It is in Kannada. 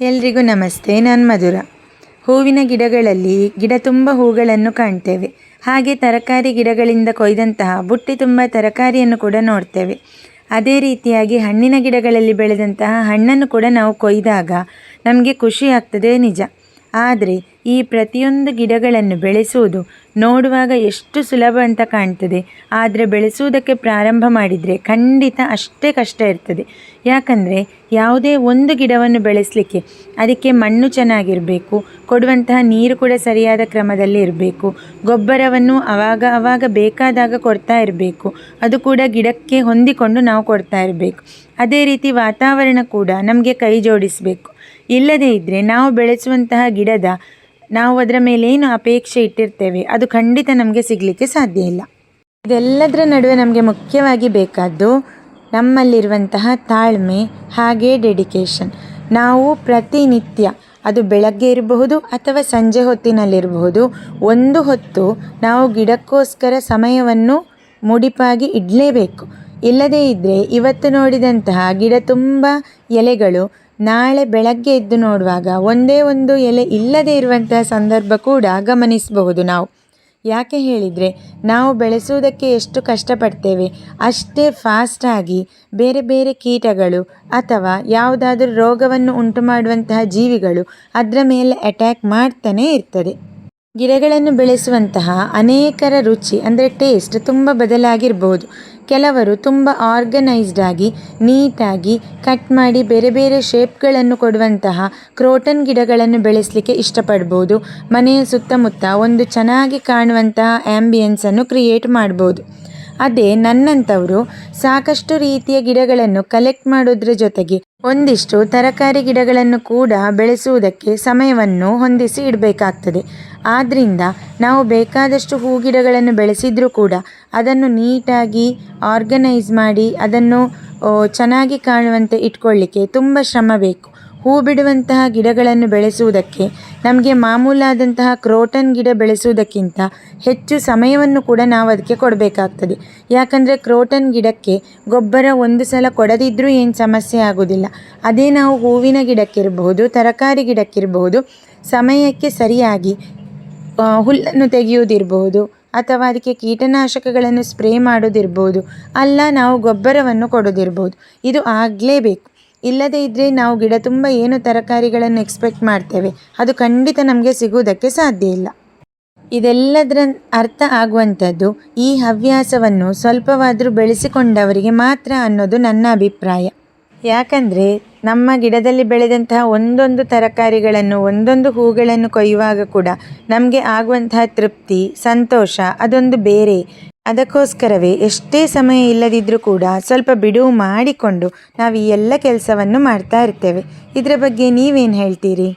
ಎಲ್ರಿಗೂ ನಮಸ್ತೆ, ನಾನು ಮಧುರ. ಹೂವಿನ ಗಿಡಗಳಲ್ಲಿ ಗಿಡ ತುಂಬ ಹೂಗಳನ್ನು ಕಾಣ್ತೇವೆ. ಹಾಗೆ ತರಕಾರಿ ಗಿಡಗಳಿಂದ ಕೊಯ್ದಂತಹ ಬುಟ್ಟಿ ತುಂಬ ತರಕಾರಿಯನ್ನು ಕೂಡ ನೋಡ್ತೇವೆ. ಅದೇ ರೀತಿಯಾಗಿ ಹಣ್ಣಿನ ಗಿಡಗಳಲ್ಲಿ ಬೆಳೆದಂತಹ ಹಣ್ಣನ್ನು ಕೂಡ ನಾವು ಕೊಯ್ದಾಗ ನಮಗೆ ಖುಷಿ ಆಗ್ತದೆ ನಿಜ. ಆದರೆ ಈ ಪ್ರತಿಯೊಂದು ಗಿಡಗಳನ್ನು ಬೆಳೆಸುವುದು ನೋಡುವಾಗ ಎಷ್ಟು ಸುಲಭ ಅಂತ ಕಾಣ್ತದೆ. ಆದರೆ ಬೆಳೆಸುವುದಕ್ಕೆ ಪ್ರಾರಂಭ ಮಾಡಿದರೆ ಖಂಡಿತ ಅಷ್ಟೇ ಕಷ್ಟ ಇರ್ತದೆ. ಯಾಕಂದರೆ ಯಾವುದೇ ಒಂದು ಗಿಡವನ್ನು ಬೆಳೆಸಲಿಕ್ಕೆ ಅದಕ್ಕೆ ಮಣ್ಣು ಚೆನ್ನಾಗಿರಬೇಕು, ಕೊಡುವಂತಹ ನೀರು ಕೂಡ ಸರಿಯಾದ ಕ್ರಮದಲ್ಲಿ ಇರಬೇಕು, ಗೊಬ್ಬರವನ್ನು ಅವಾಗ ಆವಾಗ ಬೇಕಾದಾಗ ಕೊಡ್ತಾ ಇರಬೇಕು, ಅದು ಕೂಡ ಗಿಡಕ್ಕೆ ಹೊಂದಿಕೊಂಡು ನಾವು ಕೊಡ್ತಾ ಇರಬೇಕು. ಅದೇ ರೀತಿ ವಾತಾವರಣ ಕೂಡ ನಮಗೆ ಕೈ ಜೋಡಿಸಬೇಕು. ಇಲ್ಲದೇ ಇದ್ದರೆ ನಾವು ಬೆಳೆಸುವಂತಹ ಗಿಡದ ನಾವು ಅದರ ಮೇಲೆ ಏನು ಅಪೇಕ್ಷೆ ಇಟ್ಟಿರ್ತೇವೆ, ಅದು ಖಂಡಿತ ನಮಗೆ ಸಿಗಲಿಕ್ಕೆ ಸಾಧ್ಯ ಇಲ್ಲ. ಇದೆಲ್ಲದರ ನಡುವೆ ನಮಗೆ ಮುಖ್ಯವಾಗಿ ಬೇಕಾದ್ದು ನಮ್ಮಲ್ಲಿರುವಂತಹ ತಾಳ್ಮೆ, ಹಾಗೆ ಡೆಡಿಕೇಶನ್ ನಾವು ಪ್ರತಿನಿತ್ಯ ಅದು ಬೆಳಗ್ಗೆ ಇರಬಹುದು ಅಥವಾ ಸಂಜೆ ಹೊತ್ತಿನಲ್ಲಿರಬಹುದು, ಒಂದು ಹೊತ್ತು ನಾವು ಗಿಡಕ್ಕೋಸ್ಕರ ಸಮಯವನ್ನು ಮುಡಿಪಾಗಿ ಇಡಲೇಬೇಕು. ಇಲ್ಲದೇ ಇದ್ದರೆ ಇವತ್ತು ನೋಡಿದಂತಹ ಗಿಡ ತುಂಬ ಎಲೆಗಳು ನಾಳೆ ಬೆಳಗ್ಗೆ ಎದ್ದು ನೋಡುವಾಗ ಒಂದೇ ಒಂದು ಎಲೆ ಇಲ್ಲದೇ ಇರುವಂತಹ ಸಂದರ್ಭ ಕೂಡ ಗಮನಿಸಬಹುದು ನಾವು. ಯಾಕೆ ಹೇಳಿದರೆ, ನಾವು ಬೆಳೆಸುವುದಕ್ಕೆ ಎಷ್ಟು ಕಷ್ಟಪಡ್ತೇವೆ, ಅಷ್ಟೇ ಫಾಸ್ಟಾಗಿ ಬೇರೆ ಬೇರೆ ಕೀಟಗಳು ಅಥವಾ ಯಾವುದಾದ್ರೂ ರೋಗವನ್ನು ಉಂಟು ಮಾಡುವಂತಹ ಜೀವಿಗಳು ಅದರ ಮೇಲೆ ಅಟ್ಯಾಕ್ ಮಾಡ್ತಾನೇ ಇರ್ತದೆ. ಗಿಡಗಳನ್ನು ಬೆಳೆಸುವಂತಹ ಅನೇಕರ ರುಚಿ, ಅಂದರೆ ಟೇಸ್ಟ್ ತುಂಬ ಬದಲಾಗಿರ್ಬೋದು. ಕೆಲವರು ತುಂಬ ಆರ್ಗನೈಸ್ಡ್ ಆಗಿ ನೀಟಾಗಿ ಕಟ್ ಮಾಡಿ ಬೇರೆ ಬೇರೆ ಶೇಪ್ಗಳನ್ನು ಕೊಡುವಂತಹ ಕ್ರೋಟನ್ ಗಿಡಗಳನ್ನು ಬೆಳೆಸಲಿಕ್ಕೆ ಇಷ್ಟಪಡ್ಬೋದು. ಮನೆಯ ಸುತ್ತಮುತ್ತ ಒಂದು ಚೆನ್ನಾಗಿ ಕಾಣುವಂತಹ ಆ್ಯಂಬಿಯನ್ಸನ್ನು ಕ್ರಿಯೇಟ್ ಮಾಡ್ಬೋದು. ಅದೇ ನನ್ನಂಥವರು ಸಾಕಷ್ಟು ರೀತಿಯ ಗಿಡಗಳನ್ನು ಕಲೆಕ್ಟ್ ಮಾಡೋದ್ರ ಜೊತೆಗೆ ಒಂದಿಷ್ಟು ತರಕಾರಿ ಗಿಡಗಳನ್ನು ಕೂಡ ಬೆಳೆಸುವುದಕ್ಕೆ ಸಮಯವನ್ನು ಹೊಂದಿಸಿ ಇಡಬೇಕಾಗ್ತದೆ. ಆದ್ದರಿಂದ ನಾವು ಬೇಕಾದಷ್ಟು ಹೂ ಗಿಡಗಳನ್ನು ಬೆಳೆಸಿದರೂ ಕೂಡ ಅದನ್ನು ನೀಟಾಗಿ ಆರ್ಗನೈಸ್ ಮಾಡಿ ಅದನ್ನು ಚೆನ್ನಾಗಿ ಕಾಣುವಂತೆ ಇಟ್ಕೊಳ್ಳಿಕ್ಕೆ ತುಂಬ ಶ್ರಮ ಬೇಕು. ಹೂ ಬಿಡುವಂತಹ ಗಿಡಗಳನ್ನು ಬೆಳೆಸುವುದಕ್ಕೆ, ನಮಗೆ ಮಾಮೂಲಾದಂತಹ ಕ್ರೋಟನ್ ಗಿಡ ಬೆಳೆಸುವುದಕ್ಕಿಂತ ಹೆಚ್ಚು ಸಮಯವನ್ನು ಕೂಡ ನಾವು ಅದಕ್ಕೆ ಕೊಡಬೇಕಾಗ್ತದೆ. ಯಾಕಂದರೆ ಕ್ರೋಟನ್ ಗಿಡಕ್ಕೆ ಗೊಬ್ಬರ ಒಂದು ಸಲ ಕೊಡದಿದ್ದರೂ ಏನು ಸಮಸ್ಯೆ ಆಗೋದಿಲ್ಲ. ಅದೇ ನಾವು ಹೂವಿನ ಗಿಡಕ್ಕಿರಬಹುದು, ತರಕಾರಿ ಗಿಡಕ್ಕಿರಬಹುದು, ಸಮಯಕ್ಕೆ ಸರಿಯಾಗಿ ಹುಲ್ಲನ್ನು ತೆಗೆಯುವುದಿರಬಹುದು, ಅಥವಾ ಅದಕ್ಕೆ ಕೀಟನಾಶಕಗಳನ್ನು ಸ್ಪ್ರೇ ಮಾಡೋದಿರ್ಬೋದು ಅಲ್ಲ ನಾವು ಗೊಬ್ಬರವನ್ನು ಕೊಡೋದಿರ್ಬೋದು ಇದು ಆಗಲೇಬೇಕು. ಇಲ್ಲದೇ ಇದ್ದರೆ ನಾವು ಗಿಡ ತುಂಬ ಏನು ತರಕಾರಿಗಳನ್ನು ಎಕ್ಸ್ಪೆಕ್ಟ್ ಮಾಡ್ತೇವೆ. ಅದು ಖಂಡಿತ ನಮಗೆ ಸಿಗುವುದಕ್ಕೆ ಸಾಧ್ಯ ಇಲ್ಲ. ಇದೆಲ್ಲದರ ಅರ್ಥ ಆಗುವಂಥದ್ದು, ಈ ಹವ್ಯಾಸವನ್ನು ಸ್ವಲ್ಪವಾದರೂ ಬೆಳೆಸಿಕೊಂಡವರಿಗೆ ಮಾತ್ರ ಅನ್ನೋದು ನನ್ನ ಅಭಿಪ್ರಾಯ. ಯಾಕಂದರೆ, ನಮ್ಮ ಗಿಡದಲ್ಲಿ ಬೆಳೆದಂತಹ ಒಂದೊಂದು ತರಕಾರಿಗಳನ್ನು, ಒಂದೊಂದು ಹೂಗಳನ್ನು ಕೊಯ್ಯುವಾಗ ಕೂಡ ನಮಗೆ ಆಗುವಂತಹ ತೃಪ್ತಿ, ಸಂತೋಷ ಅದೊಂದು ಬೇರೆ. ಅದಕ್ಕೋಸ್ಕರವೇ ಎಷ್ಟೇ ಸಮಯ ಇಲ್ಲದಿದ್ದರೂ ಕೂಡ ಸ್ವಲ್ಪ ಬಿಡುವು ಮಾಡಿಕೊಂಡು ನಾವು ಈ ಎಲ್ಲ ಕೆಲಸವನ್ನು ಮಾಡ್ತಾ ಇರ್ತೇವೆ. ಇದರ ಬಗ್ಗೆ ನೀವೇನು ಹೇಳ್ತೀರಿ?